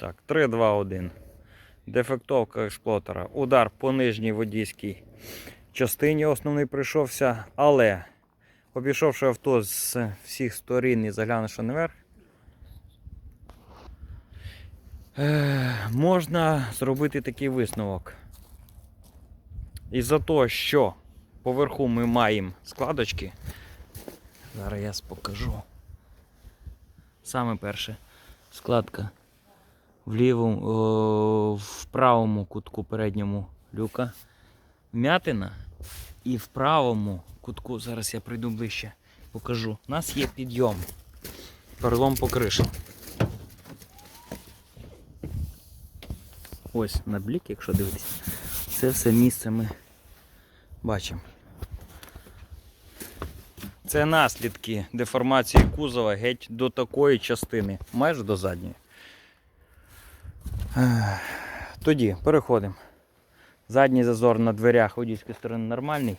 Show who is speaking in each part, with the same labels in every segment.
Speaker 1: Так, 3, 2, 1. Дефектовка експлуатора. Удар по нижній водійській частині основний прийшовся, але обійшовши авто з всіх сторін і заглянувши наверх, е, можна зробити такий висновок. Із-за того, що поверху ми маємо складочки, зараз я покажу. Саме перше складка в лівому, в правому кутку передньому люка вмятина. І в правому кутку, зараз я прийду ближче, покажу. У нас є підйом. Перелом по криші. Ось на блік, якщо дивитися, це все місце ми бачимо. Це наслідки деформації кузова геть до такої частини, майже до задньої. Тоді переходимо. Задній зазор на дверях водійської сторони нормальний.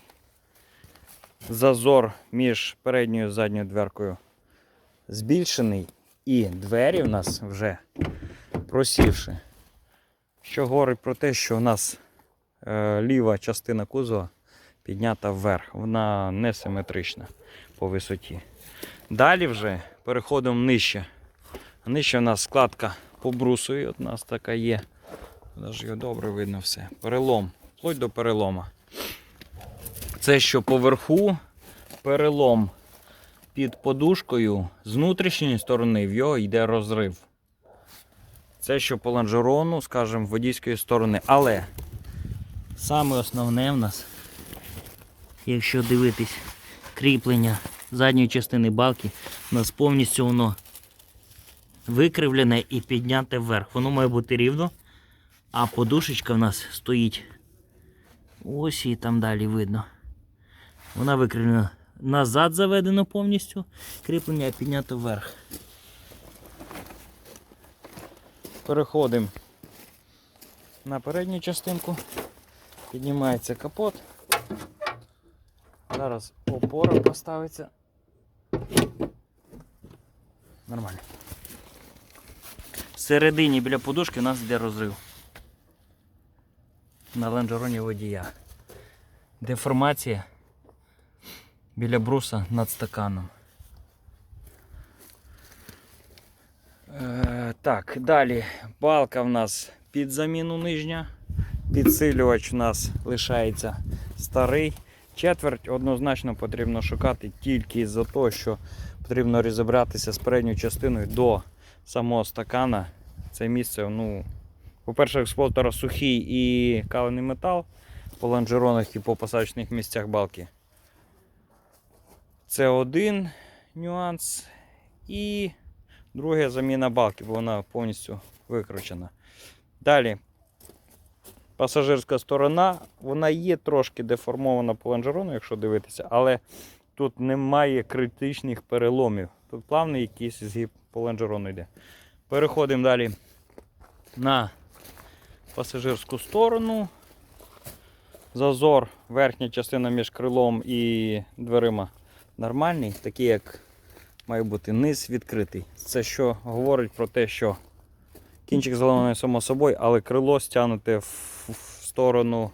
Speaker 1: Зазор між передньою і задньою дверкою збільшений. І двері в нас вже просівши. Що говорить про те, що у нас е, ліва частина кузова піднята вверх. Вона несиметрична по висоті. Далі вже переходимо нижче. Нижче у нас складка по брусові. От у нас така є. Навіть його добре видно все. Перелом. Вплоть до перелома. Це що поверху перелом під подушкою з внутрішньої сторони в його йде розрив. Це що по лонжерону, скажімо, водійської сторони. Але саме основне в нас, якщо дивитись кріплення задньої частини балки, у нас повністю воно викривлене і підняте вверх. Воно має бути рівно, а подушечка в нас стоїть. Ось і там далі видно. Вона викривлена назад заведено повністю, кріплення піднято вверх. Переходимо на передню частинку. Піднімається капот. Зараз опора поставиться. Нормально. Всередині біля подушки у нас йде розрив. На лонжероні водія. Деформація біля бруса над стаканом. Е, так, далі балка в нас під заміну нижня. Підсилювач у нас лишається старий. Четверть однозначно потрібно шукати тільки із-за того, що потрібно розібратися з передньою частиною до самого стакана. Це місце, ну, по-перше, експлуатора сухий і калений метал по лонжеронах і по посадочних місцях балки. Це один нюанс. І друге заміна балки, бо вона повністю викручена. Далі. Пасажирська сторона, вона є трошки деформована по лонжерону, якщо дивитися, але тут немає критичних переломів. Тут плавний якийсь згиб по лонжерону йде. Переходимо далі на пасажирську сторону. Зазор, верхня частина між крилом і дверима нормальний, такий як має бути низ відкритий. Це що говорить про те, що кінчик зелений само собою, але крило стягнуте в, сторону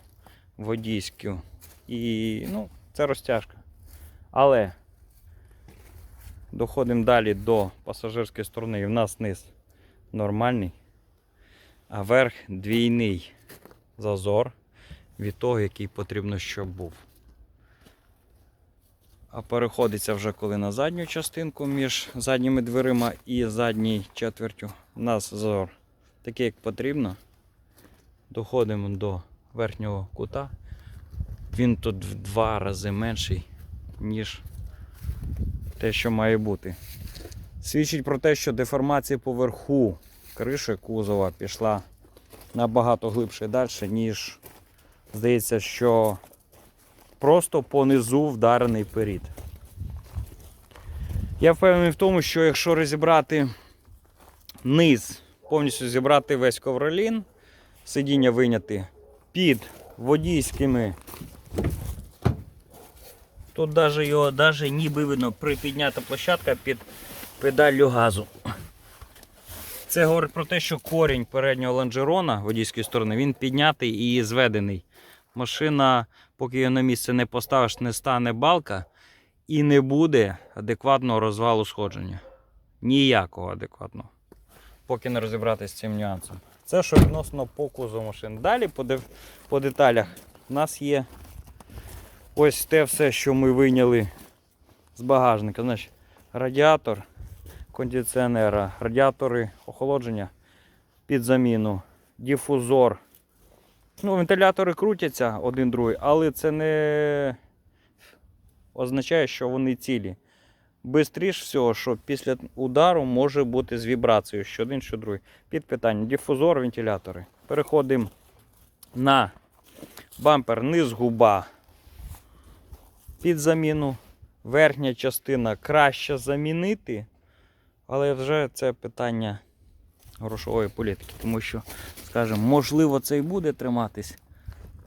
Speaker 1: водійську. І ну, це розтяжка. Але доходимо далі до пасажирської сторони, і в нас низ нормальний, а верх двійний зазор від того, який потрібно, щоб був. А переходиться вже коли на задню частинку між задніми дверима і задній четвертю. У нас зазор такий, як потрібно. Доходимо до верхнього кута. Він тут в два рази менший, ніж те, що має бути. Свідчить про те, що деформація поверху криші кузова пішла набагато глибше і далі, ніж здається, що просто понизу вдарений перід. Я впевнений в тому, що якщо розібрати низ, повністю зібрати весь ковролін, сидіння виняти під водійськими, тут навіть його навіть ніби видно припіднята площадка під педаллю газу. Це говорить про те, що корінь переднього лонжерона водійської сторони він піднятий і зведений. Машина, поки її на місце не поставиш, не стане балка і не буде адекватного розвалу сходження. Ніякого адекватного. Поки не розібратися з цим нюансом. Це що відносно по кузову машин. Далі по, де- по деталях у нас є ось те все, що ми вийняли з багажника. Значить, радіатор кондиціонера, радіатори охолодження під заміну, дифузор. Ну, вентилятори крутяться один другий, але це не означає, що вони цілі. Бистріш всього, що після удару може бути з вібрацією, що один, що другий. Під питання. Дифузор, вентилятори. Переходимо на бампер низ губа. Під заміну. Верхня частина краще замінити. Але вже це питання грошової політики, тому що, скажімо, можливо, це і буде триматись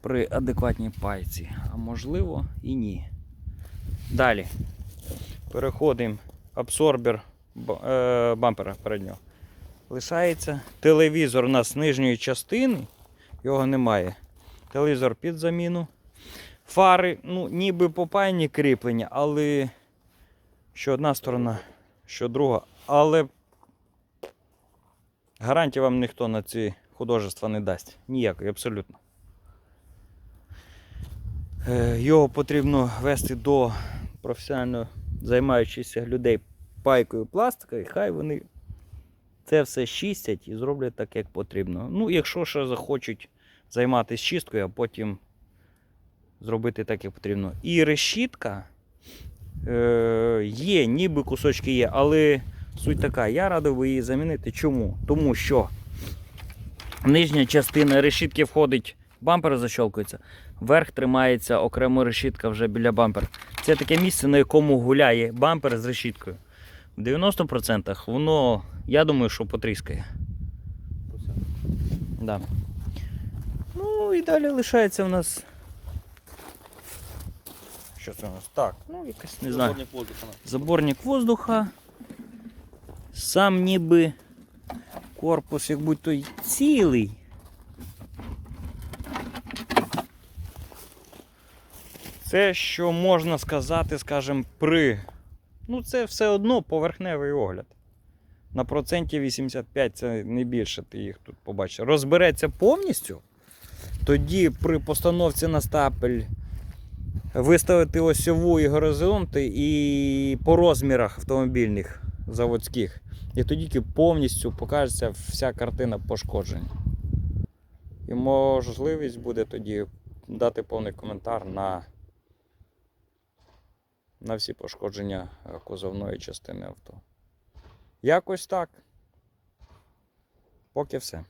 Speaker 1: при адекватній пайці, а можливо і ні. Далі переходимо абсорбер е, бампера переднього. Лишається телевізор у нас нижньої частини, його немає. Телевізор під заміну. Фари, ну, ніби попаяні кріплення, але що одна сторона, що друга. Але гарантії вам ніхто на ці художества не дасть. Ніякої, абсолютно. Е, Його потрібно вести до професіонально займаючихся людей пайкою пластика, і хай вони це все чистять і зроблять так, як потрібно. Ну, якщо ще захочуть займатися чисткою, а потім зробити так, як потрібно. І решітка е, є, ніби кусочки є, але суть така, я радив би її замінити. Чому? Тому що нижня частина решітки входить, бампер защолкується, верх тримається окремо решітка вже біля бампера. Це таке місце, на якому гуляє бампер з решіткою. В 90% воно, я думаю, що потріскає. Да. Ну і далі лишається в нас. Що це у нас? Так, ну якась не знаю.
Speaker 2: Заборник воздуха.
Speaker 1: Заборник воздуха. Сам ніби корпус, як будь-то цілий. Це, що можна сказати, скажімо, при. Ну, це все одно поверхневий огляд. На проценті 85 це не більше ти їх тут побачиш. Розбереться повністю. Тоді при постановці на стапель виставити осьову і горизонти і по розмірах автомобільних заводських. І тоді повністю покажеться вся картина пошкоджень. І можливість буде тоді дати повний коментар на, на всі пошкодження е, кузовної частини авто. Якось так. Поки все.